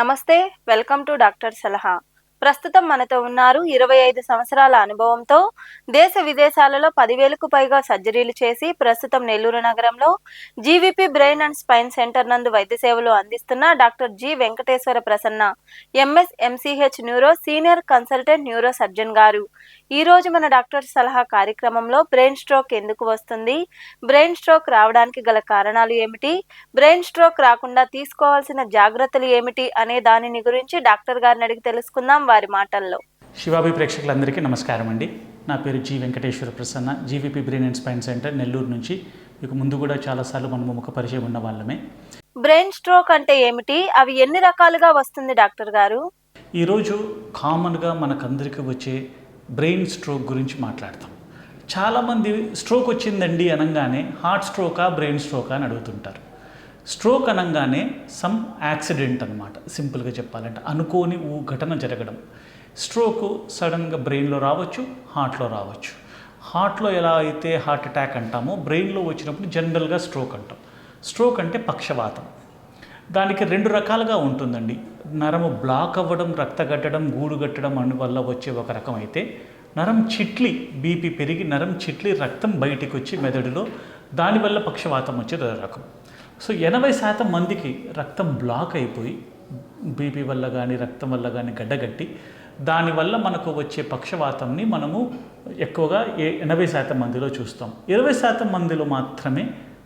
నమస్తే welcome to doctor సలహా ప్రస్తుతం మనతో ఉన్నారు ఇరవై ఐదు సంవత్సరాల అనుభవంతో దేశ విదేశాలలో పదివేలకు పైగా సర్జరీలు చేసి ప్రస్తుతం నెల్లూరు నగరంలో GVP brain and spine centre నందు వైద్య సేవలు అందిస్తున్న doctor G Venkateswara Prasanna MS MCh neuro senior consultant neuro surgeon గారు. ఈ రోజు మన డాక్టర్ సలహా కార్యక్రమంలో బ్రెయిన్ స్ట్రోక్ ఎందుకు వస్తుంది బ్రెయిన్ స్ట్రోక్ రావడానికి గల కారణాలు ఏమిటి బ్రెయిన్ స్ట్రోక్ రాకుండా తీసుకోవాల్సిన జాగ్రత్తలు ఏమిటి అనే దానిని గురించి డాక్టర్ గారిని అడిగి తెలుసుకుందాం. వారి మాటల్లో. శివాభి ప్రేక్షకులందరికీ నమస్కారం అండి. నా పేరు G Venkateswara Prasanna GVP brain and spine centre Nellore నుంచి. మీకు ముందు కూడా చాలాసార్లు మనము ముఖ పరిచయం ఉన్న వాళ్ళమే. బ్రెయిన్ స్ట్రోక్ అంటే ఏమిటి? అవి ఎన్ని రకాలుగా వస్తుంది డాక్టర్ గారు? ఈరోజు కామన్గా మనకందరికీ వచ్చే బ్రెయిన్ స్ట్రోక్ గురించి మాట్లాడతాం. చాలామంది స్ట్రోక్ వచ్చిందండి అనగానే హార్ట్ స్ట్రోకా బ్రెయిన్ స్ట్రోకా అని అడుగుతుంటారు. స్ట్రోక్ అనగానే సమ్ యాక్సిడెంట్ అనమాట సింపుల్గా చెప్పాలంటే అనుకోని ఊ ఘటన జరగడం. స్ట్రోక్ సడన్గా బ్రెయిన్లో రావచ్చు హార్ట్లో రావచ్చు. హార్ట్లో ఎలా అయితే హార్ట్ అటాక్ అంటామో బ్రెయిన్లో వచ్చినప్పుడు జనరల్గా స్ట్రోక్ అంటాం. స్ట్రోక్ అంటే పక్షవాతం. దానికి రెండు రకాలుగా ఉంటుందండి. నరము బ్లాక్ అవ్వడం రక్తగట్టడం గూడు కట్టడం వల్ల వచ్చే ఒక రకం అయితే నరం చిట్లి బీపీ పెరిగి నరం చిట్లి రక్తం బయటికి వచ్చి మెదడులో దానివల్ల పక్షవాతం వచ్చే రకం. సో ఎనభై శాతం మందికి రక్తం బ్లాక్ అయిపోయి బీపీ వల్ల కానీ రక్తం వల్ల కానీ గడ్డగట్టి దానివల్ల మనకు వచ్చే పక్షవాతంని మనము ఎక్కువగా ఏ ఎనభై శాతం మందిలో చూస్తాం. ఇరవై శాతం మందిలో మాత్రమే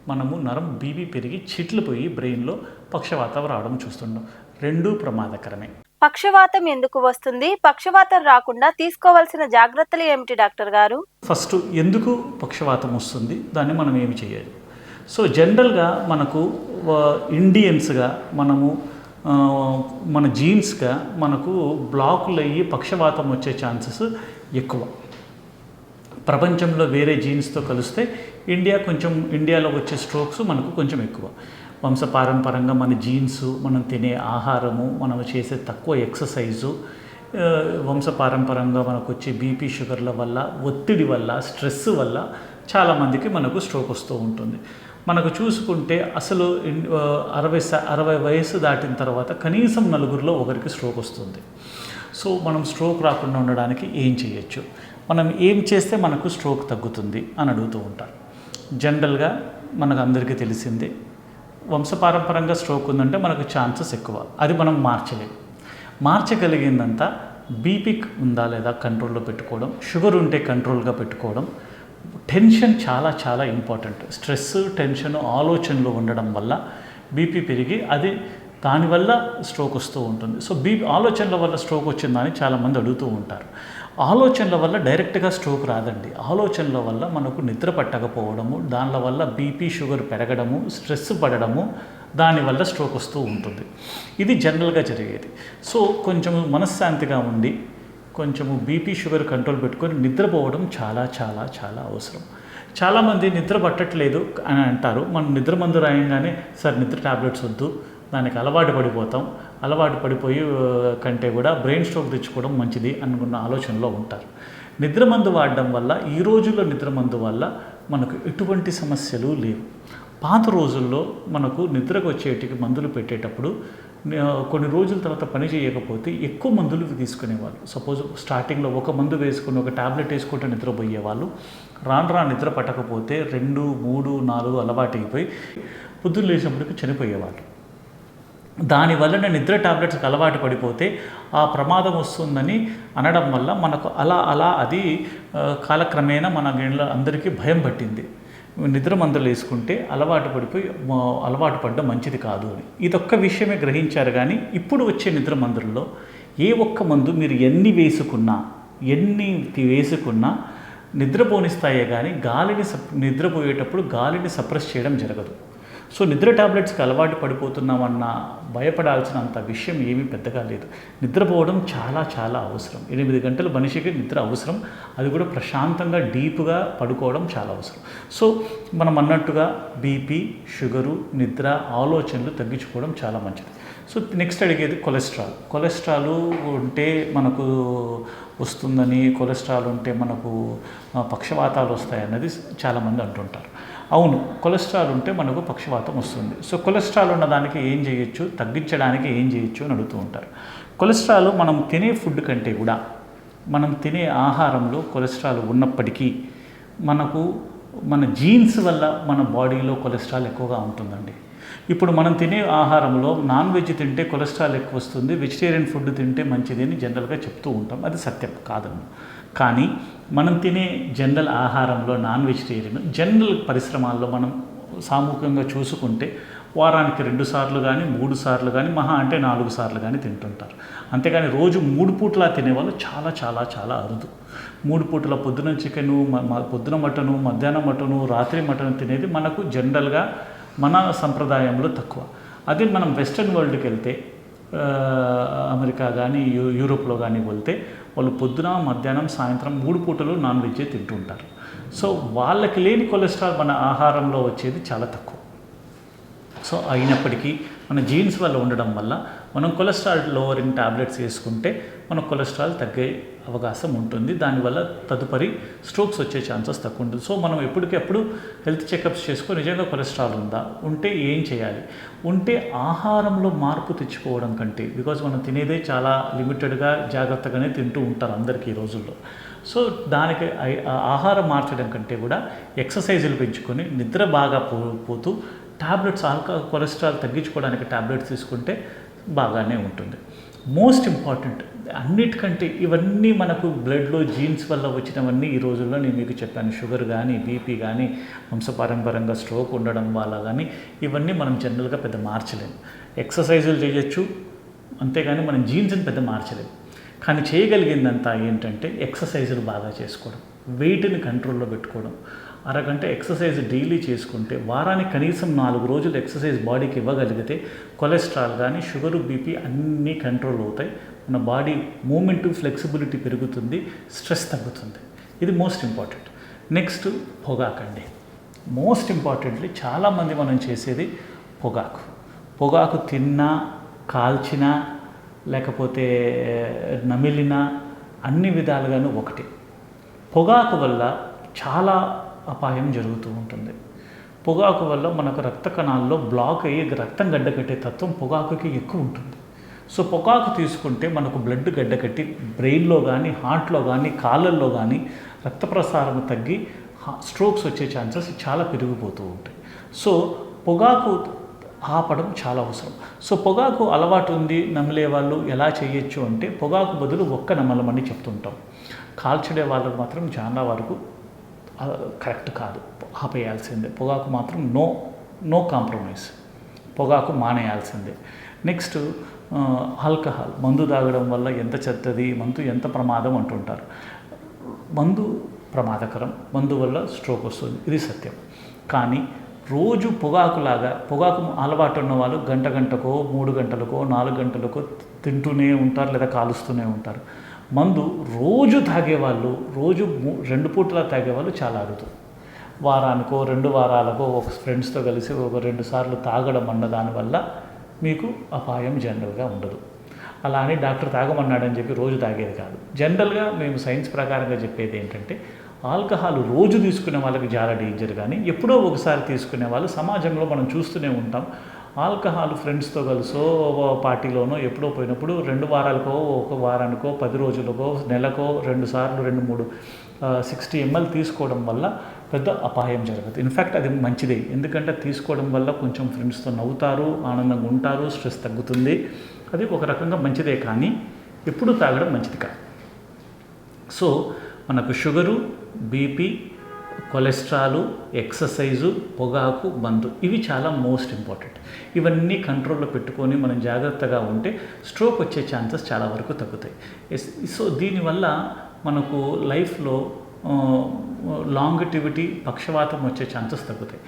మనము నరం బీపీ పెరిగి చిట్లిపోయి బ్రెయిన్లో పక్షవాతం రావడం చూస్తున్నాం రెండూ ప్రమాదకరమే. పక్షవాతం ఎందుకు వస్తుంది? పక్షవాతం రాకుండా తీసుకోవాల్సిన జాగ్రత్తలు ఏమిటి డాక్టర్ గారు? ఫస్ట్ ఎందుకు పక్షవాతం వస్తుంది? దాన్ని మనం ఏమి చేయాలి? సో జనరల్గా మనకు ఇండియన్స్గా మనము మన జీన్స్గా మనకు బ్లాకులు అయ్యి పక్షవాతం వచ్చే ఛాన్సెస్ ఎక్కువ. ప్రపంచంలో వేరే జీన్స్తో కలిస్తే ఇండియా కొంచెం ఇండియాలో వచ్చే స్ట్రోక్స్ మనకు కొంచెం ఎక్కువ. వంశపారంపరంగా మన జీన్స్ మనం తినే ఆహారము మనం చేసే తక్కువ ఎక్సర్సైజు వంశపారంపరంగా మనకు వచ్చే బీపీ షుగర్ల వల్ల ఒత్తిడి వల్ల స్ట్రెస్ వల్ల చాలామందికి మనకు స్ట్రోక్ వస్తూ ఉంటుంది. మనకు చూసుకుంటే అసలు ఇన్- అరవై అరవై వయసు దాటిన తర్వాత కనీసం నలుగురిలో ఒకరికి స్ట్రోక్ వస్తుంది. సో మనం స్ట్రోక్ రాకుండా ఉండడానికి ఏం చేయొచ్చు? మనం ఏం చేస్తే మనకు స్ట్రోక్ తగ్గుతుంది అని అడుగుతూ ఉంటారు. జనరల్గా మనకు అందరికీ తెలిసిందే వంశపారంపరంగా స్ట్రోక్ ఉందంటే మనకు ఛాన్సెస్ ఎక్కువ. అది మనం మార్చలేం. మార్చగలిగిందంతా బీపీ ఉందా లేదా కంట్రోల్లో పెట్టుకోవడం షుగర్ ఉంటే కంట్రోల్గా పెట్టుకోవడం టెన్షన్ చాలా చాలా ఇంపార్టెంట్. స్ట్రెస్ టెన్షన్ ఆలోచనలు ఉండడం వల్ల బీపీ పెరిగి అది దానివల్ల స్ట్రోక్ వస్తూ ఉంటుంది. సో బీ ఆలోచనల వల్ల స్ట్రోక్ వచ్చిందని చాలామంది అడుగుతూ ఉంటారు. ఆలోచనల వల్ల డైరెక్ట్గా స్ట్రోక్ రాదండి. ఆలోచనల వల్ల మనకు నిద్ర పట్టకపోవడము దానిల వల్ల బీపీ షుగర్ పెరగడము స్ట్రెస్ పడడము దానివల్ల స్ట్రోక్ వస్తూ ఉంటుంది. ఇది జనరల్గా జరిగేది. సో కొంచెం మనశ్శాంతిగా ఉండి కొంచెము బీపీ షుగర్ కంట్రోల్ పెట్టుకొని నిద్రపోవడం చాలా చాలా చాలా అవసరం. చాలామంది నిద్ర పట్టట్లేదు అని అంటారు. మనం నిద్ర మందు రాయంగానే సార్ నిద్ర టాబ్లెట్స్ వద్దు. దానికి అలవాటు పడిపోతాం. అలవాటు పడిపోయి కంటే కూడా బ్రెయిన్ స్ట్రోక్ తెచ్చుకోవడం మంచిది అనుకున్న ఆలోచనలో ఉంటారు. నిద్ర మందు వాడడం వల్ల ఈ రోజుల్లో నిద్ర మందు వల్ల మనకు ఎటువంటి సమస్యలు లేవు. పాత రోజుల్లో మనకు నిద్రకు వచ్చేటికి మందులు పెట్టేటప్పుడు కొన్ని రోజుల తర్వాత పని చేయకపోతే ఎక్కువ మందులు తీసుకునేవాళ్ళు. సపోజ్ స్టార్టింగ్లో ఒక మందు వేసుకుని ఒక టాబ్లెట్ వేసుకుంటే నిద్రపోయేవాళ్ళు. రాను రాను నిద్ర పట్టకపోతే రెండు మూడు నాలుగు అలవాటు అయిపోయి పొద్దున్న లేచినప్పటికి చనిపోయేవాళ్ళు. దానివల్ల నిద్ర టాబ్లెట్స్కి అలవాటు పడిపోతే ఆ ప్రమాదం వస్తుందని అనడం వల్ల మనకు అలా అలా అది కాలక్రమేణా మన అందరికీ భయం పట్టింది. నిద్ర మందులు వేసుకుంటే అలవాటు పడిపోయి అలవాటు పడడం మంచిది కాదు అని. ఇదొక్క విషయమే గ్రహించారు కానీ ఇప్పుడు వచ్చే నిద్ర మందుల్లో ఏ ఒక్క మందు మీరు ఎన్ని వేసుకున్నా ఎన్ని వేసుకున్నా నిద్రపోనిస్తాయే కానీ గాలిని సప్ నిద్రపోయేటప్పుడు గాలిని సప్రెస్ చేయడం జరగదు. సో నిద్ర టాబ్లెట్స్కి అలవాటు పడిపోతున్నామన్న భయపడాల్సినంత విషయం ఏమీ పెద్దగా లేదు. నిద్రపోవడం చాలా చాలా అవసరం. ఎనిమిది గంటలు మనిషికి నిద్ర అవసరం. అది కూడా ప్రశాంతంగా డీప్గా పడుకోవడం చాలా అవసరం. సో మనం అన్నట్టుగా బీపీ షుగరు నిద్ర ఆలోచనలు తగ్గించుకోవడం చాలా మంచిది. సో నెక్స్ట్ అడిగేది కొలెస్ట్రాల్. కొలెస్ట్రాల్ ఉంటే మనకు వస్తుందని కొలెస్ట్రాల్ ఉంటే మనకు పక్షవాతాలు వస్తాయన్నది చాలామంది అంటుంటారు. అవును కొలెస్ట్రాల్ ఉంటే మనకు పక్షవాతం వస్తుంది. సో కొలెస్ట్రాల్ ఉన్న దానికి ఏం చేయొచ్చు? తగ్గించడానికి ఏం చేయొచ్చు అని అడుగుతూ ఉంటారు. కొలెస్ట్రాల్ మనం తినే ఫుడ్ కంటే కూడా మనం తినే ఆహారంలో కొలెస్ట్రాల్ ఉన్నప్పటికీ మనకు మన జీన్స్ వల్ల మన బాడీలో కొలెస్ట్రాల్ ఎక్కువగా ఉంటుందండి. ఇప్పుడు మనం తినే ఆహారంలో నాన్ వెజ్ తింటే కొలెస్ట్రాల్ ఎక్కువ వస్తుంది వెజిటేరియన్ ఫుడ్ తింటే మంచిది అని జనరల్గా చెప్తూ ఉంటాం. అది సత్యం కాదను కానీ మనం తినే జనరల్ ఆహారంలో నాన్ వెజిటేరియన్ జనరల్ పరిశ్రమాల్లో మనం సామూహికంగా చూసుకుంటే వారానికి రెండు సార్లు కానీ మూడు సార్లు కానీ మహా అంటే నాలుగు సార్లు కానీ తింటుంటారు. అంతేగాని రోజు మూడు పూటలా తినేవాళ్ళు చాలా చాలా చాలా అరుదు. మూడు పూటల పొద్దున చికెను పొద్దున మటను మధ్యాహ్నం మటను రాత్రి మటను తినేది మనకు జనరల్గా మన సంప్రదాయంలో తక్కువ. అదే మనం వెస్ట్రన్ వరల్డ్కి వెళ్తే అమెరికా కానీ యూ యూరోప్లో కానీ వెళ్తే వాళ్ళు పొద్దున మధ్యాహ్నం సాయంత్రం మూడు పూటలు నాన్ వెజ్జే తింటుంటారు. సో వాళ్ళకి లేని కొలెస్ట్రాల్ మన ఆహారంలో వచ్చేది చాలా తక్కువ. సో అయినప్పటికీ మన జీన్స్ వల్ల ఉండడం వల్ల మనం కొలెస్ట్రాల్ లోవరింగ్ టాబ్లెట్స్ వేసుకుంటే మన కొలెస్ట్రాల్ తగ్గే అవకాశం ఉంటుంది. దానివల్ల తదుపరి స్ట్రోక్స్ వచ్చే ఛాన్సెస్ తక్కువ ఉంటుంది. సో మనం ఎప్పటికెప్పుడు హెల్త్ చెకప్స్ చేసుకొని నిజంగా కొలెస్ట్రాల్ ఉందా? ఉంటే ఏం చేయాలి? ఉంటే ఆహారంలో మార్పు తెచ్చుకోవడం కంటే బికాజ్ మనం తినేదే చాలా లిమిటెడ్గా జాగ్రత్తగానే తింటూ ఉంటారు అందరికీ ఈ రోజుల్లో. సో దానికి ఆ ఆహారం మార్చడం కంటే కూడా ఎక్సర్సైజులు పెంచుకొని నిద్ర బాగా పో పోతూ టాబ్లెట్స్ ఆల్కహాల్ కొలెస్ట్రాల్ తగ్గించుకోవడానికి టాబ్లెట్స్ తీసుకుంటే బాగానే ఉంటుంది. మోస్ట్ ఇంపార్టెంట్ అన్నిటికంటే ఇవన్నీ మనకు బ్లడ్లో జీన్స్ వల్ల వచ్చినవన్నీ ఈ రోజుల్లో నేను మీకు చెప్పాను. షుగర్ కానీ బీపీ కానీ వంశపారంపరంగా స్ట్రోక్ ఉండడం వల్ల కానీ ఇవన్నీ మనం జనరల్గా పెద్ద మార్చలేము. ఎక్సర్సైజులు చేయొచ్చు అంతేగాని మనం జీన్స్ని పెద్ద మార్చలేము. కానీ చేయగలిగిందంతా ఏంటంటే ఎక్సర్సైజులు బాగా చేసుకోవడం వెయిట్ని కంట్రోల్లో పెట్టుకోవడం అరగంట ఎక్సర్సైజ్ డైలీ చేసుకుంటే వారానికి కనీసం నాలుగు రోజులు ఎక్సర్సైజ్ బాడీకి ఇవ్వగలిగితే కొలెస్ట్రాల్ కానీ షుగరు బీపీ అన్నీ కంట్రోల్ అవుతాయి. మన బాడీ మూమెంట్ ఫ్లెక్సిబిలిటీ పెరుగుతుంది స్ట్రెస్ తగ్గుతుంది. ఇది మోస్ట్ ఇంపార్టెంట్. నెక్స్ట్ పొగాకండి మోస్ట్ ఇంపార్టెంట్లీ చాలామంది మనం చేసేది పొగాకు. పొగాకు తిన్నా కాల్చినా లేకపోతే నమిలినా అన్ని విధాలుగాను ఒకటి. పొగాకు వల్ల చాలా అపాయం జరుగుతూ ఉంటుంది. పొగాకు వల్ల మనకు రక్త కణాల్లో బ్లాక్ అయ్యి రక్తం గడ్డకట్టే తత్వం పొగాకుకి ఎక్కువ ఉంటుంది. సో పొగాకు తీసుకుంటే మనకు బ్లడ్ గడ్డకట్టి బ్రెయిన్లో కానీ హార్ట్లో కానీ కాళ్ళల్లో కానీ రక్త ప్రసారం తగ్గి హా- స్ట్రోక్స్ వచ్చే ఛాన్సెస్ చాలా పెరిగిపోతూ ఉంటాయి. సో పొగాకు ఆపడం చాలా అవసరం. సో పొగాకు అలవాటు ఉంది నమిలే వాళ్ళు ఎలా చేయొచ్చు అంటే పొగాకు బదులు ఒక్క నమలమని చెప్తుంటాం. కాల్చడే వాళ్ళకు మాత్రం చాలా వరకు కరెక్ట్ కాదు. ఆపేయాల్సిందే. పొగాకు మాత్రం నో నో కాంప్రమైజ్. పొగాకు మానేయాల్సిందే. Next alcohol. మందు తాగడం వల్ల ఎంత చెత్తది మందు ఎంత ప్రమాదం అంటుంటారు. మందు ప్రమాదకరం. మందు వల్ల స్ట్రోక్ వస్తుంది. ఇది సత్యం. కానీ రోజు పొగాకులాగా పొగాకు అలవాటు ఉన్న వాళ్ళు గంట గంటకో మూడు గంటలకో నాలుగు గంటలకో తింటూనే ఉంటారు లేదా కాలుస్తూనే ఉంటారు. మందు రోజు తాగేవాళ్ళు రోజు మూ- రెండు పూటలా తాగేవాళ్ళు చాలా అరుదు. వారానికో రెండు వారాలకో ఒక ఫ్రెండ్స్తో కలిసి ఒక రెండు సార్లు తాగడం అన్న దానివల్ల మీకు అపాయం జనరల్గా ఉండదు. అలా అని డాక్టర్ తాగమన్నాడని చెప్పి రోజు తాగేది కాదు. జనరల్గా మేము సైన్స్ ప్రకారంగా చెప్పేది ఏంటంటే ఆల్కహాల్ రోజు తీసుకునే వాళ్ళకి చాలా డేంజర్ కానీ ఎప్పుడో ఒకసారి తీసుకునే వాళ్ళు సమాజంలో మనం చూస్తూనే ఉంటాం ఆల్కహాల్ ఫ్రెండ్స్తో కలిసో ఓ పార్టీలోనో ఎప్పుడో పోయినప్పుడు రెండు వారాలకో ఒక వారానికో పది రోజులకో నెలకో రెండు సార్లు రెండు మూడు సిక్స్టీ ఎంఎల్ తీసుకోవడం వల్ల పెద్ద అపాయం జరగదు. ఇన్ఫ్యాక్ట్ అది మంచిదే. ఎందుకంటే తీసుకోవడం వల్ల కొంచెం ఫ్రెండ్స్తో నవ్వుతారు ఆనందంగా ఉంటారు స్ట్రెస్ తగ్గుతుంది. అది ఒక రకంగా మంచిదే కానీ ఎప్పుడు తాగడం మంచిది కాదు. సో మనకు షుగరు బీపీ కొలెస్ట్రాలు ఎక్సర్సైజు పొగాకు బంతు ఇవి చాలా మోస్ట్ ఇంపార్టెంట్. ఇవన్నీ కంట్రోల్లో పెట్టుకొని మనం జాగ్రత్తగా ఉంటే స్ట్రోక్ వచ్చే ఛాన్సెస్ చాలా వరకు తగ్గుతాయి. సో దీనివల్ల మనకు లైఫ్లో లాంగిటివిటీ పక్షవాతం వచ్చే ఛాన్సెస్ తగ్గుతాయి.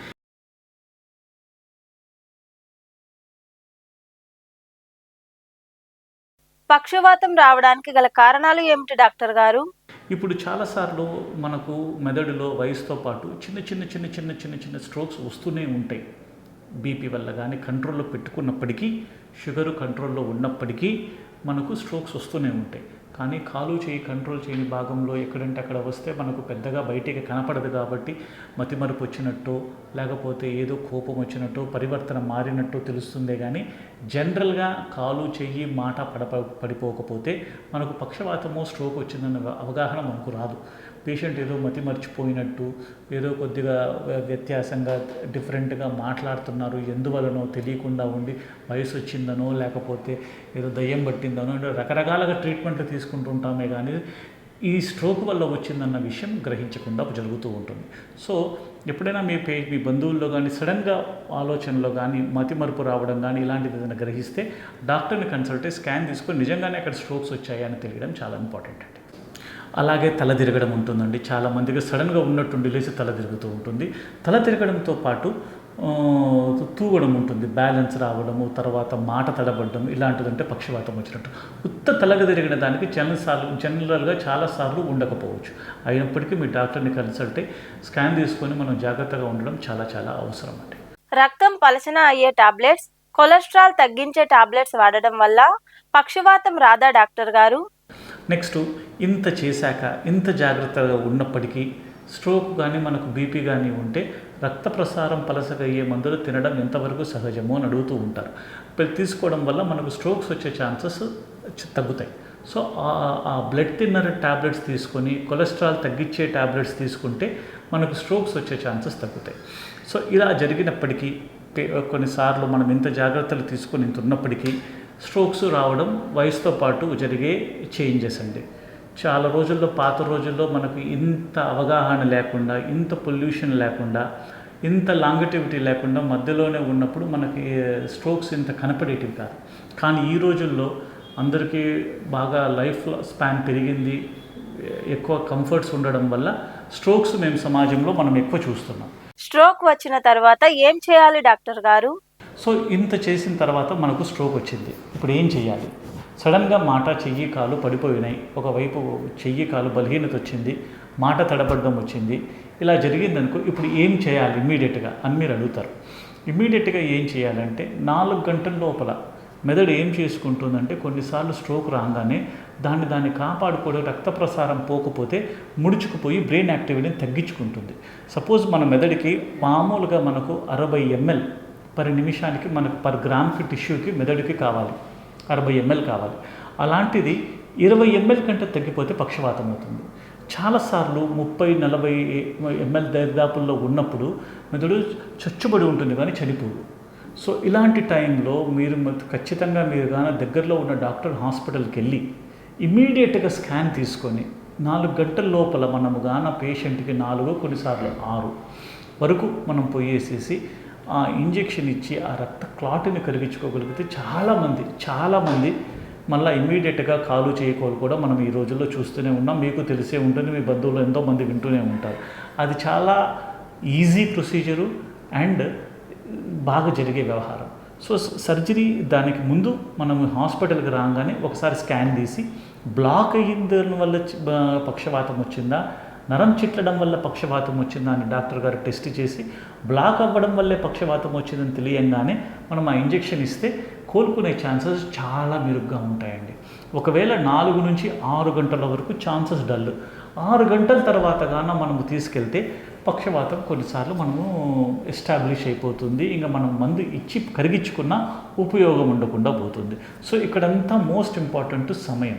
పక్షవాతం రావడానికి గల కారణాలు ఏమిటి డాక్టర్ గారు? ఇప్పుడు చాలాసార్లు మనకు మెదడులో వయసుతో పాటు చిన్న చిన్న చిన్న చిన్న చిన్న చిన్న స్ట్రోక్స్ వస్తూనే ఉంటాయి. బీపీ వల్ల కానీ కంట్రోల్లో పెట్టుకున్నప్పటికీ షుగర్ కంట్రోల్లో ఉన్నప్పటికీ మనకు స్ట్రోక్స్ వస్తూనే ఉంటాయి. కానీ కాలు చేయి కంట్రోల్ చేయని భాగంలో ఎక్కడంటే అక్కడ వస్తే మనకు పెద్దగా బయటికి కనపడదు కాబట్టి మతిమరుపు వచ్చినట్టు లేకపోతే ఏదో కోపం వచ్చినట్టు పరివర్తన మారినట్టు తెలుస్తుందే కానీ జనరల్గా కాలు చెయ్యి మాట పడప పడిపోకపోతే మనకు పక్షవాతము స్ట్రోక్ వచ్చిందన్న అవగాహన మనకు రాదు. పేషెంట్ ఏదో మతి మర్చిపోయినట్టు ఏదో కొద్దిగా వ్యత్యాసంగా డిఫరెంట్గా మాట్లాడుతున్నారు ఎందువలనో తెలియకుండా ఉండి వయసు వచ్చిందనో లేకపోతే ఏదో దయ్యం పట్టిందనో రకరకాలుగా ట్రీట్మెంట్లు తీసుకుంటుంటామే కానీ ఈ స్ట్రోక్ వల్ల వచ్చిందన్న విషయం గ్రహించకుండా జరుగుతూ ఉంటుంది. సో ఎప్పుడైనా మీ పే మీ బంధువుల్లో కానీ సడన్గా ఆలోచనలో కానీ మతిమరుపు రావడం కానీ ఇలాంటిది ఏదైనా గ్రహిస్తే డాక్టర్ని కన్సల్ట్ స్కాన్ తీసుకొని నిజంగానే అక్కడ స్ట్రోక్స్ వచ్చాయని తెలియడం చాలా ఇంపార్టెంట్. అండి అలాగే తల తిరగడం ఉంటుందండి. చాలా మందికి సడన్గా ఉన్నట్టుండి లేచి తల తిరుగుతూ ఉంటుంది. తల తిరగడంతో పాటు తూగడం ఉంటుంది. బ్యాలెన్స్ రావడము తర్వాత మాట తడబడడం ఇలాంటిదంటే పక్షవాతం వచ్చినట్టు. ఉత్త తలగ తిరిగిన దానికి చాలాసార్లు జనరల్గా చాలాసార్లు ఉండకపోవచ్చు. అయినప్పటికీ మీ డాక్టర్ని కన్సల్ట్ అయ్యి స్కాన్ తీసుకొని మనం జాగ్రత్తగా ఉండడం చాలా చాలా అవసరం అండి. రక్తం పలచన అయ్యే టాబ్లెట్స్ కొలెస్ట్రాల్ తగ్గించే టాబ్లెట్స్ వాడడం వల్ల పక్షవాతం రాదా డాక్టర్ గారు? నెక్స్ట్ ఇంత చేశాక ఇంత జాగ్రత్తగా ఉన్నప్పటికీ స్ట్రోక్ కానీ మనకు బీపీ కానీ ఉంటే రక్త ప్రసారం పలసగా అయ్యే మందులు తినడం ఎంతవరకు సహజమో అని అడుగుతూ ఉంటారు. తీసుకోవడం వల్ల మనకు స్ట్రోక్స్ వచ్చే ఛాన్సెస్ తగ్గుతాయి. సో ఆ- బ్లడ్ థిన్నర్ ట్యాబ్లెట్స్ తీసుకొని కొలెస్ట్రాల్ తగ్గించే ట్యాబ్లెట్స్ తీసుకుంటే మనకు స్ట్రోక్స్ వచ్చే ఛాన్సెస్ తగ్గుతాయి. సో ఇలా జరిగినప్పటికీ కొన్నిసార్లు మనం ఇంత జాగ్రత్తలు తీసుకొని ఇంత ఉన్నప్పటికీ స్ట్రోక్స్ రావడం వయసుతో పాటు జరిగే చేంజెస్ అండి. చాలా రోజుల్లో పాత రోజుల్లో మనకు ఇంత అవగాహన లేకుండా ఇంత పొల్యూషన్ లేకుండా ఇంత లాంగిటివిటీ లేకుండా మధ్యలోనే ఉన్నప్పుడు మనకి స్ట్రోక్స్ ఇంత కనపడేటివి కాదు. కానీ ఈ రోజుల్లో అందరికీ బాగా లైఫ్ స్పాన్ పెరిగింది. ఎక్కువ కంఫర్ట్స్ ఉండడం వల్ల స్ట్రోక్స్ మేము సమాజంలో మనం ఎక్కువ చూస్తున్నాం. స్ట్రోక్ వచ్చిన తర్వాత ఏం చేయాలి డాక్టర్ గారు? సో ఇంత చేసిన తర్వాత మనకు స్ట్రోక్ వచ్చింది. ఇప్పుడు ఏం చేయాలి సడన్గా మాట చెయ్యి కాలు పడిపోయినాయి. ఒకవైపు చెయ్యి కాలు బలహీనత వచ్చింది. మాట తడబడడం వచ్చింది. ఇలా జరిగిందనుకో ఇప్పుడు ఏం చేయాలి ఇమ్మీడియట్గా అని మీరు అడుగుతారు. ఇమ్మీడియట్గా ఏం చేయాలంటే నాలుగు గంటల లోపల మెదడు ఏం చేసుకుంటుందంటే కొన్నిసార్లు స్ట్రోక్ రాగానే దాన్ని దాన్ని కాపాడుకోవడం రక్త ప్రసారం పోకపోతే ముడుచుకుపోయి బ్రెయిన్ యాక్టివిటీని తగ్గించుకుంటుంది. సపోజ్ మన మెదడుకి మామూలుగా మనకు అరవై ఎంఎల్ పర్ నిమిషానికి మనకు పర్ గ్రామ్కి టిష్యూకి మెదడుకి కావాలి. అరవై ఎంఎల్ కావాలి. అలాంటిది ఇరవై ఎంఎల్ కంటే తగ్గిపోతే పక్షవాతం అవుతుంది. చాలాసార్లు ముప్పై నలభై ఎంఎల్ దరిదాపుల్లో ఉన్నప్పుడు మెదడు చచ్చుబడి ఉంటుంది కానీ చనిపోదు. సో ఇలాంటి టైంలో మీరు ఖచ్చితంగా మీరు కానీ దగ్గరలో ఉన్న డాక్టర్ హాస్పిటల్కి వెళ్ళి ఇమీడియట్గా స్కాన్ తీసుకొని నాలుగు గంటల లోపల మనము గాన పేషెంట్కి నాలుగు కొన్నిసార్లు ఆరు వరకు మనం పోయేసేసి ఇంజెక్షన్ ఇచ్చి ఆ రక్త క్లాట్ని కరిగించుకోగలిగితే చాలామంది చాలామంది మళ్ళీ ఇమీడియట్గా కాలు చేయకోలు కూడా మనం ఈ రోజుల్లో చూస్తూనే ఉన్నాం. మీకు తెలిసే ఉంటుంది మీ బంధువులు ఎంతోమంది వింటూనే ఉంటారు. అది చాలా ఈజీ ప్రొసీజరు అండ్ బాగా జరిగే వ్యవహారం. సో సర్జరీ దానికి ముందు మనం హాస్పిటల్కి రాగానే ఒకసారి స్కాన్ తీసి బ్లాక్ అయిన దాని వల్ల పక్షవాతం వచ్చిందా? నరం చిట్లడం వల్ల పక్షవాతం వచ్చిందా అని డాక్టర్ గారు టెస్ట్ చేసి బ్లాక్ అవ్వడం వల్లే పక్షవాతం వచ్చిందని తెలియంగానే మనం ఆ ఇంజెక్షన్ ఇస్తే కోలుకునే ఛాన్సెస్ చాలా మెరుగ్గా ఉంటాయండి. ఒకవేళ నాలుగు నుంచి ఆరు గంటల వరకు ఛాన్సెస్ డల్. ఆరు గంటల తర్వాత గాన మనము తీసుకెళ్తే పక్షవాతం కొన్నిసార్లు మనము ఎస్టాబ్లిష్ అయిపోతుంది. ఇంకా మనం మందు ఇచ్చి కరిగించుకున్న ఉపయోగం ఉండకుండా పోతుంది. సో ఇక్కడంతా మోస్ట్ ఇంపార్టెంట్ సమయం.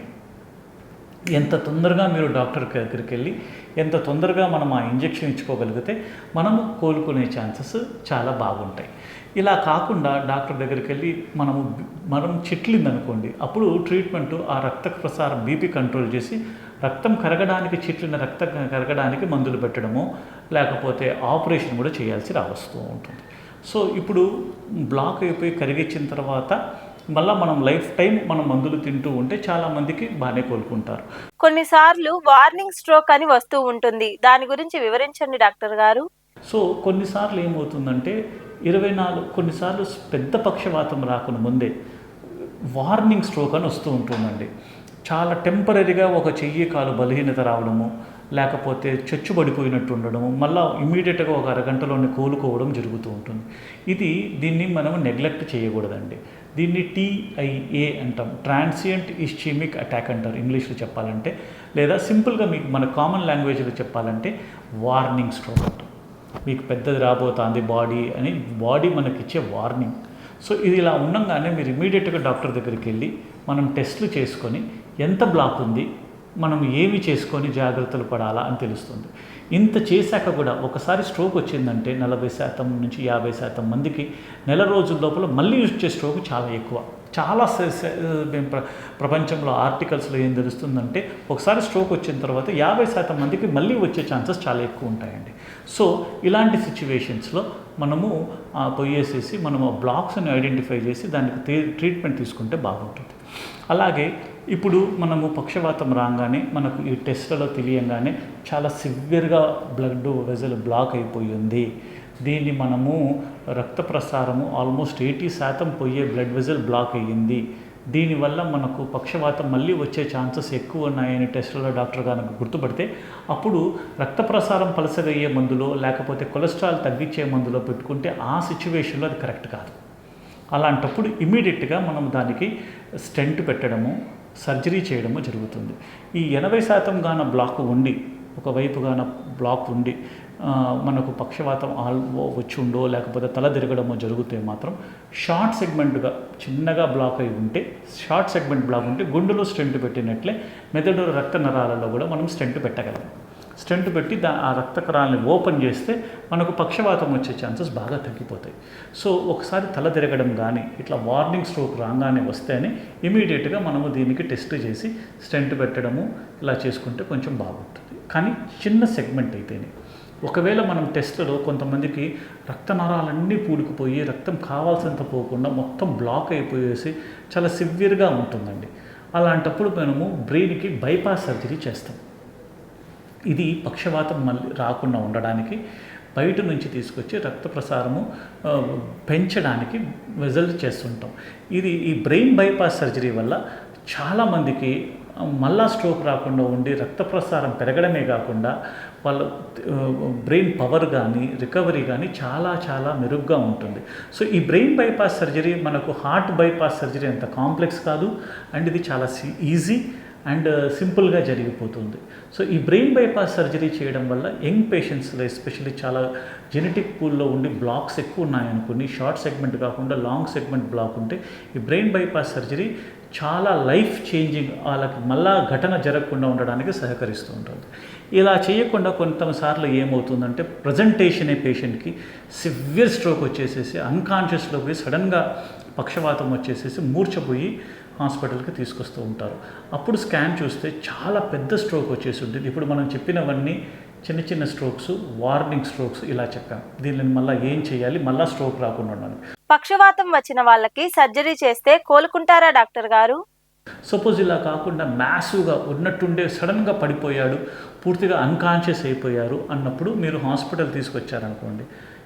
ఎంత తొందరగా మీరు డాక్టర్ దగ్గరికి వెళ్ళి ఎంత తొందరగా మనం ఆ ఇంజెక్షన్ ఇచ్చుకోగలిగితే మనము కోలుకునే ఛాన్సెస్ చాలా బాగుంటాయి. ఇలా కాకుండా డాక్టర్ దగ్గరికి వెళ్ళి మనము మనం చిట్లిందనుకోండి అప్పుడు ట్రీట్మెంట్ ఆ రక్త ప్రసారం బీపీ కంట్రోల్ చేసి రక్తం కరగడానికి చిట్లిన రక్తం కరగడానికి మందులు పెట్టడము లేకపోతే ఆపరేషన్ కూడా చేయాల్సి రావస్తూ ఉంటుంది. సో ఇప్పుడు బ్లాక్ అయిపోయి కరిగించిన తర్వాత మళ్ళీ మనం లైఫ్ టైం మనం మందులు తింటూ ఉంటే చాలామందికి బాగానే కోలుకుంటారు. కొన్నిసార్లు వార్నింగ్ స్ట్రోక్ అని వస్తూ ఉంటుంది. దాని గురించి వివరించండి డాక్టర్ గారు. సో కొన్నిసార్లు ఏమవుతుందంటే ఇరవై నాలుగు కొన్నిసార్లు పెద్ద పక్షవాతం రాకుండా ముందే వార్నింగ్ స్ట్రోక్ అని వస్తూ ఉంటుందండి. చాలా టెంపరీగా ఒక చెయ్యి కాలు బలహీనత రావడము లేకపోతే చచ్చుబడిపోయినట్టు ఉండడము మళ్ళీ ఇమీడియట్గా ఒక అరగంటలోనే కోలుకోవడం జరుగుతూ ఉంటుంది. ఇది దీన్ని మనం నెగ్లెక్ట్ చేయకూడదండి. దీన్ని టీఐఏ అంటాం. ట్రాన్సియంట్ ఇస్చీమిక్ అటాక్ అంటారు. ఇంగ్లీష్లో చెప్పాలంటే. లేదా సింపుల్గా మీకు మన కామన్ లాంగ్వేజ్లో చెప్పాలంటే వార్నింగ్ స్ట్రోక్ అంటాం. మీకు పెద్దది రాబోతుంది బాడీ అని బాడీ మనకి ఇచ్చే వార్నింగ్. సో ఇది ఇలా ఉండగానే మీరు ఇమీడియట్గా డాక్టర్ దగ్గరికి వెళ్ళి మనం టెస్ట్లు చేసుకొని ఎంత బ్లాక్ ఉంది మనం ఏమి చేసుకొని జాగ్రత్తలు పడాలా అని తెలుస్తుంది. ఇంత చేశాక కూడా ఒకసారి స్ట్రోక్ వచ్చిందంటే నలభై శాతం నుంచి యాభై శాతం మందికి నెల రోజుల లోపల మళ్ళీ వచ్చే స్ట్రోక్ చాలా ఎక్కువ. చాలా మేము ప్ర ప్రపంచంలో ఆర్టికల్స్లో ఏం తెలుస్తుందంటే ఒకసారి స్ట్రోక్ వచ్చిన తర్వాత యాభై శాతం మందికి మళ్ళీ వచ్చే ఛాన్సెస్ చాలా ఎక్కువ ఉంటాయండి. సో ఇలాంటి సిచ్యువేషన్స్లో మనము పొయ్యేసేసి పోయేసేసి మనము బ్లాక్స్ని ఐడెంటిఫై చేసి దానికి తే- ట్రీట్మెంట్ తీసుకుంటే బాగుంటుంది. అలాగే ఇప్పుడు మనము పక్షవాతం రాగానే మనకు ఈ టెస్ట్లలో తెలియంగానే చాలా సివియర్గా బ్లడ్ వెజల్ బ్లాక్ అయిపోయింది దీన్ని మనము రక్త ప్రసారము ఆల్మోస్ట్ ఎయిటీ శాతం పోయే బ్లడ్ వెజల్ బ్లాక్ అయ్యింది. దీనివల్ల మనకు పక్షవాతం మళ్ళీ వచ్చే ఛాన్సెస్ ఎక్కువ ఉన్నాయని టెస్టులో డాక్టర్ కనుక గుర్తుపడితే అప్పుడు రక్త ప్రసారం పలసగయ్యే మందులో లేకపోతే కొలెస్ట్రాల్ తగ్గించే మందులో పెట్టుకుంటే ఆ సిచ్యువేషన్లో అది కరెక్ట్ కాదు. అలాంటప్పుడు ఇమీడియట్గా మనం దానికి స్టెంట్ పెట్టడము సర్జరీ చేయడము జరుగుతుంది. ఈ ఎనభై శాతం గాన బ్లాక్ ఉండి ఒకవైపు గాన బ్లాక్ ఉండి మనకు పక్షవాతం ఆల్ వచ్చి ఉండో లేకపోతే తల తిరగడమో జరిగితే మాత్రం షార్ట్ సెగ్మెంట్గా చిన్నగా బ్లాక్ అయి ఉంటే షార్ట్ సెగ్మెంట్ బ్లాక్ ఉంటే గుండెలో స్టెంట్ పెట్టినట్లే మెదడు రక్త నరాలలో కూడా మనం స్టెంట్ పెట్టగలం. స్టెంట్ పెట్టి దా ఆ రక్తకరాలని ఓపెన్ చేస్తే మనకు పక్షవాతం వచ్చే ఛాన్సెస్ బాగా తగ్గిపోతాయి. సో ఒకసారి తల తిరగడం కానీ ఇట్లా వార్నింగ్ స్ట్రోక్ రాగానే వస్తేనే ఇమీడియట్గా మనము దీనికి టెస్ట్ చేసి స్టెంట్ పెట్టడము ఇలా చేసుకుంటే కొంచెం బాగుంటుంది. కానీ చిన్న సెగ్మెంట్ అయితేనే. ఒకవేళ మనం టెస్ట్లో కొంతమందికి రక్త పూడికిపోయి రక్తం కావాల్సినంత పోకుండా మొత్తం బ్లాక్ అయిపోయేసి చాలా సివియర్గా ఉంటుందండి. అలాంటప్పుడు మనము బ్రెయిన్కి బైపాస్ సర్జరీ చేస్తాం. ఇది పక్షవాతం మళ్ళీ రాకుండా ఉండడానికి బయట నుంచి తీసుకొచ్చి రక్త ప్రసారము పెంచడానికి వెజల్ చేస్తుంటాం. ఇది ఈ బ్రెయిన్ బైపాస్ సర్జరీ వల్ల చాలామందికి మళ్ళా స్ట్రోక్ రాకుండా ఉండి రక్త ప్రసారం పెరగడమే కాకుండా వాళ్ళ బ్రెయిన్ పవర్ కానీ రికవరీ కానీ చాలా చాలా మెరుగ్గా ఉంటుంది. సో ఈ బ్రెయిన్ బైపాస్ సర్జరీ మనకు హార్ట్ బైపాస్ సర్జరీ అంత కాంప్లెక్స్ కాదు. అండ్ ఇది చాలా ఈజీ అండ్ సింపుల్గా జరిగిపోతుంది. సో ఈ బ్రెయిన్ బైపాస్ సర్జరీ చేయడం వల్ల యంగ్ పేషెంట్స్లో ఎస్పెషల్లీ చాలా జెనెటిక్ పూల్లో ఉండి బ్లాక్స్ ఎక్కువ ఉన్నాయనుకుని షార్ట్ సెగ్మెంట్ కాకుండా లాంగ్ సెగ్మెంట్ బ్లాక్ ఉంటే ఈ బ్రెయిన్ బైపాస్ సర్జరీ చాలా లైఫ్ చేంజింగ్ వాళ్ళకి మళ్ళా ఘటన జరగకుండా ఉండడానికి సహకరిస్తూ ఉంటుంది. ఇలా చేయకుండా కొంతసార్లు ఏమవుతుందంటే ప్రజెంటేషన్ ఏ పేషెంట్కి సివియర్ స్ట్రోక్ వచ్చేసేసి అన్కాన్షియస్లో పోయి సడన్గా పక్షవాతం వచ్చేసేసి మూర్చపోయి హాస్పిటల్కి తీసుకొస్తూ ఉంటారు. అప్పుడు స్కాన్ చూస్తే చాలా పెద్ద స్ట్రోక్ వచ్చేసి ఉంటుంది. ఇప్పుడు మనం చెప్పినవన్నీ చిన్న చిన్న స్ట్రోక్స్ వార్నింగ్ స్ట్రోక్స్ ఇలా చెప్పాం. దీనిని మళ్ళీ ఏం చేయాలి? మళ్ళీ స్ట్రోక్ రాకుండా ఉండాలి. పక్షవాతం వచ్చిన వాళ్ళకి సర్జరీ చేస్తే కోలుకుంటారా డాక్టర్ గారు? సపోజ్ ఇలా కాకుండా మ్యాసివ్గా ఉన్నట్టుండే సడన్గా పడిపోయాడు పూర్తిగా అన్కాన్షియస్ అయిపోయారు అన్నప్పుడు మీరు హాస్పిటల్ తీసుకొచ్చారనుకోండి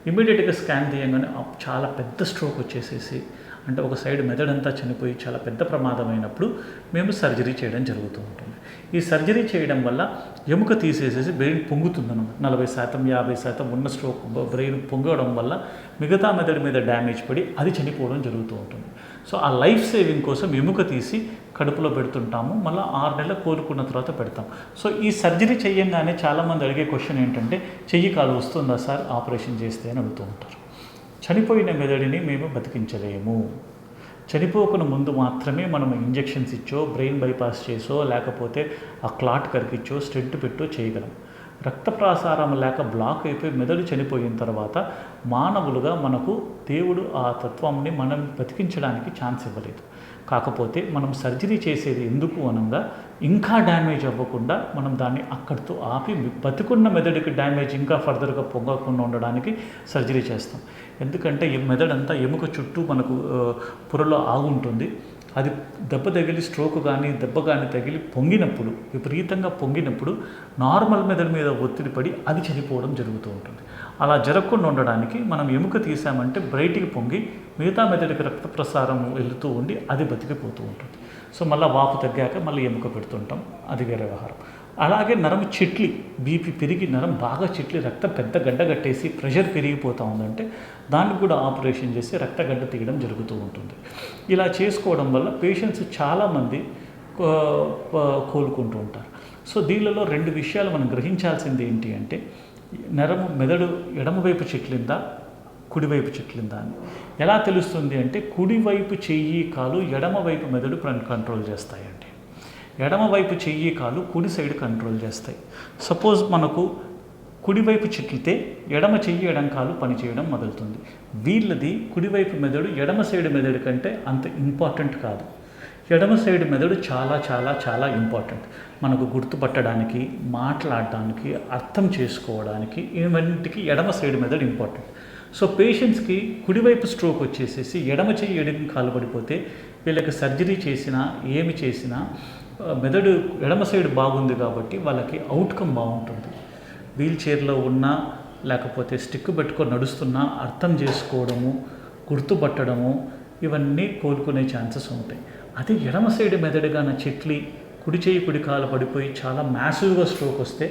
ఇమీడియట్గా స్కాన్ తీయగానే చాలా పెద్ద స్ట్రోక్ వచ్చేసేసి అంటే ఒక సైడ్ మెదడంతా చనిపోయి చాలా పెద్ద ప్రమాదమైనప్పుడు మేము సర్జరీ చేయడం జరుగుతూ ఉంటుంది. ఈ సర్జరీ చేయడం వల్ల ఎముక తీసేసేసి బ్రెయిన్ పొంగుతుందన్నమాట నలభై శాతం యాభై శాతం ఉన్న స్ట్రోక్ బ్రెయిన్ పొంగడం వల్ల మిగతా మెదడు మీద డ్యామేజ్ పడి అది చనిపోవడం జరుగుతూ ఉంటుంది. సో ఆ లైఫ్ సేవింగ్ కోసం ఎముక తీసి కడుపులో పెడుతుంటాము. మళ్ళీ ఆరు నెలలు కోలుకున్న తర్వాత పెడతాం. సో ఈ సర్జరీ చేయంగానే చాలామంది అడిగే క్వశ్చన్ ఏంటంటే చెయ్యి కాలు వస్తుందా సార్? ఆపరేషన్ చేస్తే అని అడుగుతూ ఉంటారు. చనిపోయిన మెదడిని మేము బతికించలేము. చనిపోకుండా ముందు మాత్రమే మనం ఇంజెక్షన్స్ ఇచ్చో బ్రెయిన్ బైపాస్ చేసో లేకపోతే ఆ క్లాట్ కరికిచ్చో స్టెంట్ పెట్టో చేయగలం. రక్త ప్రసారం లేక బ్లాక్ అయిపోయి మెదడు చనిపోయిన తర్వాత మానవులుగా మనకు దేవుడు ఆ తత్వంని మనం బతికించడానికి ఛాన్స్ ఇవ్వలేదు. కాకపోతే మనం సర్జరీ చేసేది ఎందుకు అనగా ఇంకా డ్యామేజ్ అవ్వకుండా మనం దాన్ని అక్కడితో ఆపి బతుకున్న మెదడుకి డ్యామేజ్ ఇంకా ఫర్దర్గా పొంగకుండా ఉండడానికి సర్జరీ చేస్తాం. ఎందుకంటే ఈ మెదడంతా ఎముక చుట్టూ మనకు పొరలో ఆగుంటుంది. అది దెబ్బ తగిలి స్ట్రోక్ కానీ దెబ్బ కానీ తగిలి పొంగినప్పుడు విపరీతంగా పొంగినప్పుడు నార్మల్ మెదడు మీద ఒత్తిడి పడి అది చనిపోవడం జరుగుతూ ఉంటుంది. అలా జరగకుండా ఉండడానికి మనం ఎముక తీసామంటే బయటికి పొంగి మిగతా మెదడుకి రక్త ప్రసారం వెళుతూ ఉండి అది బతికిపోతూ ఉంటుంది. సో మళ్ళీ వాపు తగ్గాక మళ్ళీ ఎముక పెడుతుంటాం. అది వేరే వ్యవహారం. అలాగే నరం చిట్లి బీపీ పెరిగి నరం బాగా చిట్లి రక్తం పెద్ద గడ్డ కట్టేసి ప్రెషర్ పెరిగిపోతూ ఉందంటే దానికి కూడా ఆపరేషన్ చేసి రక్తగడ్డ తీయడం జరుగుతూ ఉంటుంది. ఇలా చేసుకోవడం వల్ల పేషెంట్స్ చాలామంది కో- కోలుకుంటూ ఉంటారు. సో దీనిలో రెండు విషయాలు మనం గ్రహించాల్సింది ఏంటి అంటే నరము మెదడు ఎడమవైపు చిట్లిందా కుడివైపు చిట్లిందా అని. ఎలా తెలుస్తుంది అంటే కుడివైపు చెయ్యి కాలు ఎడమవైపు మెదడు కంట్రోల్ చేస్తాయండి. ఎడమవైపు చెయ్యి కాలు కుడి సైడ్ కంట్రోల్ చేస్తాయి. సపోజ్ మనకు కుడివైపు చిట్లితే ఎడమ చెయ్యి ఎడం కాలు పనిచేయడం మొదలుతుంది. వీళ్ళది కుడివైపు మెదడు ఎడమ సైడ్ మెదడు కంటే అంత ఇంపార్టెంట్ కాదు. ఎడమ సైడ్ మెదడు చాలా చాలా చాలా ఇంపార్టెంట్. మనకు గుర్తుపట్టడానికి మాట్లాడడానికి అర్థం చేసుకోవడానికి ఇవన్నింటికి ఎడమ సైడ్ మెదడు ఇంపార్టెంట్. సో పేషెంట్స్కి కుడివైపు స్ట్రోక్ వచ్చేసేసి ఎడమ చెయ్యి ఎడం కాలు పడిపోతే వీళ్ళకి సర్జరీ చేసినా ఏమి చేసినా మెదడు ఎడమ సైడ్ బాగుంది కాబట్టి వాళ్ళకి అవుట్కమ్ బాగుంటుంది. వీల్ చైర్లో ఉన్నా లేకపోతే స్టిక్ పెట్టుకొని నడుస్తున్నా అర్థం చేసుకోవడము గుర్తుపట్టడము ఇవన్నీ కోలుకునే ఛాన్సెస్ ఉంటాయి. అదే ఎడమ సైడ్ మెదడుగాన చెట్లి కుడి చేయి కుడి కాలు పడిపోయి చాలా మ్యాసివ్గా స్ట్రోక్ వస్తే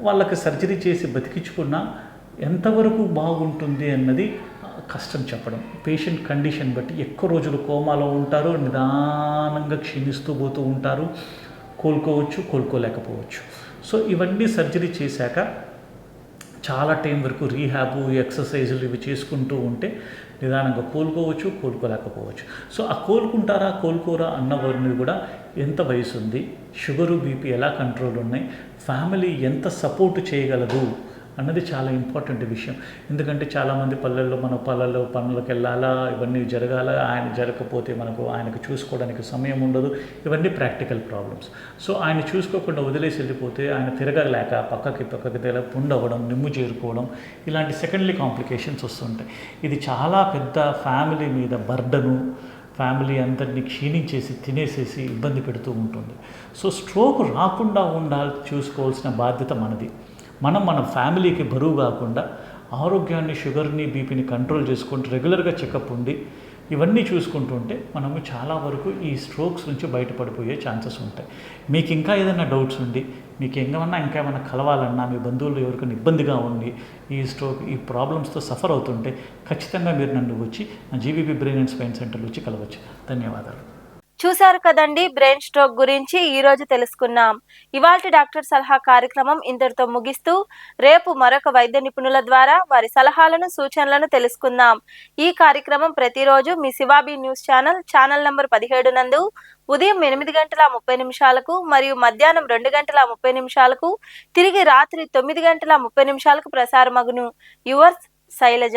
వాళ్ళకి సర్జరీ చేసి బతికించుకున్నా ఎంతవరకు బాగుంటుంది అన్నది కష్టం చెప్పడం. పేషెంట్ కండిషన్ బట్టి ఎక్కువ రోజులు కోమాలో ఉంటారు నిదానంగా క్షీణిస్తూ పోతూ ఉంటారు. కోలుకోవచ్చు కోలుకోలేకపోవచ్చు. సో ఇవన్నీ సర్జరీ చేశాక చాలా టైం వరకు రీహాబు ఎక్సర్సైజులు ఇవి చేసుకుంటూ ఉంటే నిదానంగా కోలుకోవచ్చు కోలుకోలేకపోవచ్చు. సో ఆ కోలుకుంటారా కోలుకోరా అన్నవారిని కూడా ఎంత వయసు ఉంది షుగరు బీపీ ఎలా కంట్రోల్ ఉన్నాయి ఫ్యామిలీ ఎంత సపోర్ట్ చేయగలదు అన్నది చాలా ఇంపార్టెంట్ విషయం. ఎందుకంటే చాలామంది పల్లెల్లో మన పల్లెల్లో పనులకు వెళ్ళాలా ఇవన్నీ జరగాల ఆయన జరగకపోతే మనకు ఆయనకు చూసుకోవడానికి సమయం ఉండదు. ఇవన్నీ ప్రాక్టికల్ ప్రాబ్లమ్స్. సో ఆయన చూసుకోకుండా వదిలేసి వెళ్ళిపోతే ఆయన తిరగలేక పక్కకి పక్కకి తెల పుండవడం నిమ్ము చేరుకోవడం ఇలాంటి సెకండ్లీ కాంప్లికేషన్స్ వస్తుంటాయి. ఇది చాలా పెద్ద ఫ్యామిలీ మీద బర్డను ఫ్యామిలీ అందరినీ క్షీణించేసి తినేసేసి ఇబ్బంది పెడుతూ ఉంటుంది. సో స్ట్రోక్ రాకుండా ఉండాలి చూసుకోవాల్సిన బాధ్యత మనది. మనం మన ఫ్యామిలీకి బరువు కాకుండా ఆరోగ్యాన్ని షుగర్ని బీపీని కంట్రోల్ చేసుకుంటూ రెగ్యులర్గా చెకప్ ఉండి ఇవన్నీ చూసుకుంటుంటే మనము చాలా వరకు ఈ స్ట్రోక్స్ నుంచి బయటపడిపోయే ఛాన్సెస్ ఉంటాయి. మీకు ఇంకా ఏదైనా డౌట్స్ ఉండి మీకు ఏమన్నా ఇంకా ఏమైనా కలవాలన్నా మీ బంధువులు ఎవరికైనా ఇబ్బందిగా ఉండి ఈ స్ట్రోక్ ఈ ప్రాబ్లమ్స్తో సఫర్ అవుతుంటే ఖచ్చితంగా మీరు నన్ను వచ్చి నా జీవీపీ బ్రెయిన్ అండ్ స్పైన్ సెంటర్లో వచ్చి కలవచ్చు. ధన్యవాదాలు. చూశారు కదండి బ్రెయిన్ స్ట్రోక్ గురించి ఈ రోజు తెలుసుకున్నాం. ఇవాల్టి డాక్టర్ సలహా కార్యక్రమం ఇంతటితో ముగిస్తూ రేపు మరొక వైద్య నిపుణుల ద్వారా వారి సలహాలను సూచనలను తెలుసుకుందాం. ఈ కార్యక్రమం ప్రతిరోజు మీ Shivabi news channel channel number పదిహేడు నందు ఉదయం ఎనిమిది గంటల ముప్పై నిమిషాలకు మరియు మధ్యాహ్నం రెండు గంటల ముప్పై నిమిషాలకు తిరిగి రాత్రి తొమ్మిది గంటల ముప్పై నిమిషాలకు ప్రసారమగును. యువర్స్ శైలజ